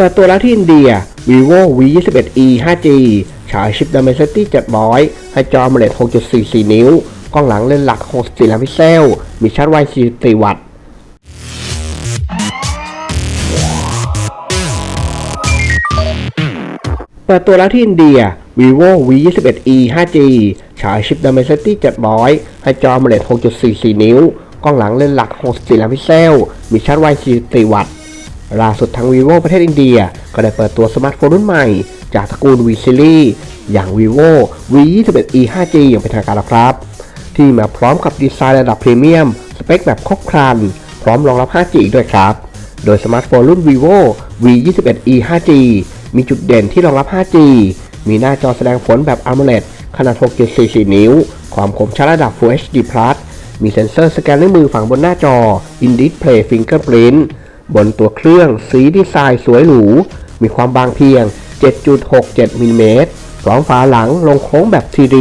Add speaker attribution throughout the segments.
Speaker 1: เปิดตัวแล้วที่อินเดีย vivo v 2 1 e 5g ฉายชิป Dimensity 700 ให้จอ AMOLED 6.44 นิ้ว กล้องหลังเลนส์หลัก 64 ล้านพิกเซล มีชาร์จไว 44 วัตต์เปิดตัวแล้วที่อินเดีย vivo v 2 1 e 5g ฉายชิป Dimensity 700 ให้จอ AMOLED 6.44 นิ้ว กล้องหลังเลนส์หลัก 64 ล้านพิกเซล มีชาร์จไว 44 วัตต์ ล่าสุดทาง vivo ประเทศอินเดีย ก็ได้เปิดตัวสมาร์ทโฟนรุ่นใหม่ จากตระกูล V Series อย่าง vivo v 2 1 e 5g อย่างเป็นทางการแล้วครับ ที่มาพร้อมกับดีไซน์ระดับพรีเมียม สเปคแบบครบครัน พร้อมรองรับ 5G อีกด้วยครับ โดยสมาร์ทโฟนรุ่น vivo v 2 1 e 5g มีจุดเด่นที่รองรับ 5G มีหน้าจอแสดงผลแบบ AMOLED ขนาด 6.44 นิ้ว ความคมชัดระดับ Full HD Plus มีเซ็นเซอร์สแกนด้วยมือฝังบนหน้าจอ In Display Fingerprint บนตัวเครื่องสีดีไซน์สวยหรู มีความบางเพียง 7.67มิลลิเมตรพร้อมฝาหลังลงโค้งแบบ 3D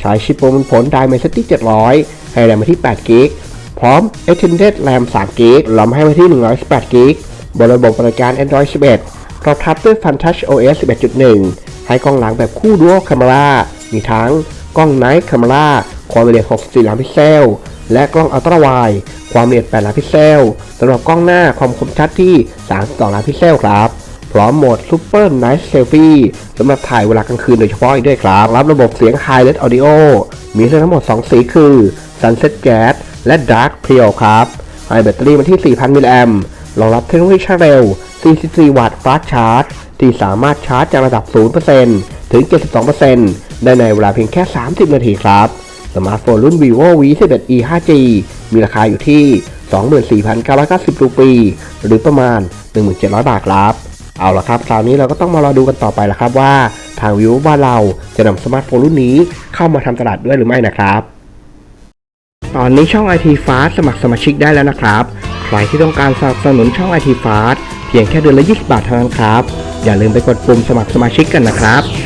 Speaker 1: ใช้ชิปประมวลผล Dimensity 700 ให้แรมมาที่8กิกพร้อม Extended RAM 3กิกรอมให้มาที่118กิกบนระบบประการ Android 11 รองทับด้วย Fun Touch OS 11.1 ให้กล้องหลังแบบคู่ Dual Camera มีทั้งกล้อง Night Camera ความละเอียด64ล้านพิกเซล และกล้องอัลตร้าไวด์ความละเอียด 8 ล้านพิกเซลสำหรับกล้องหน้าความคมชัดที่ 32 ล้านพิกเซลครับ พร้อมโหมด Super Night Selfie สำหรับถ่ายเวลากลางคืนโดยเฉพาะอีกด้วยครับรับระบบเสียง Hi-Res Audio มีให้ทั้งหมด 2 สีคือ Sunset Gas และ Dark Pale ครับให้แบตเตอรี่มาที่ 4,000 มิลลิแอมป์รองรับเทคโนโลยีชาร์จเร็ว 44 วัตต์ Fast Charge ที่สามารถชาร์จจากระดับ 0%ถึง 72%ได้ในเวลาเพียงแค่ 30 นาทีครับ สมาร์ทโฟนรุ่น vivo v 1 1 e 5g มีราคาอยู่ที่ 24,990รูปี หรือประมาณ 1,700 บาทครับ เอาละครับ คราวนี้เราก็ต้องมารอดูกันต่อไปละครับว่า ทาง vivo บ้านเราจะนำสมาร์ทโฟนรุ่นนี้เข้ามาทำตลาดด้วยหรือไม่นะครับ ตอนนี้ช่อง IT Fast สมัครสมาชิกได้แล้วนะครับ ใครที่ต้องการสนับสนุนช่อง IT Fast เพียงแค่เดือนละ 20 บาทเท่านั้นครับ อย่าลืมไปกดปุ่มสมัครสมาชิกกันนะครับ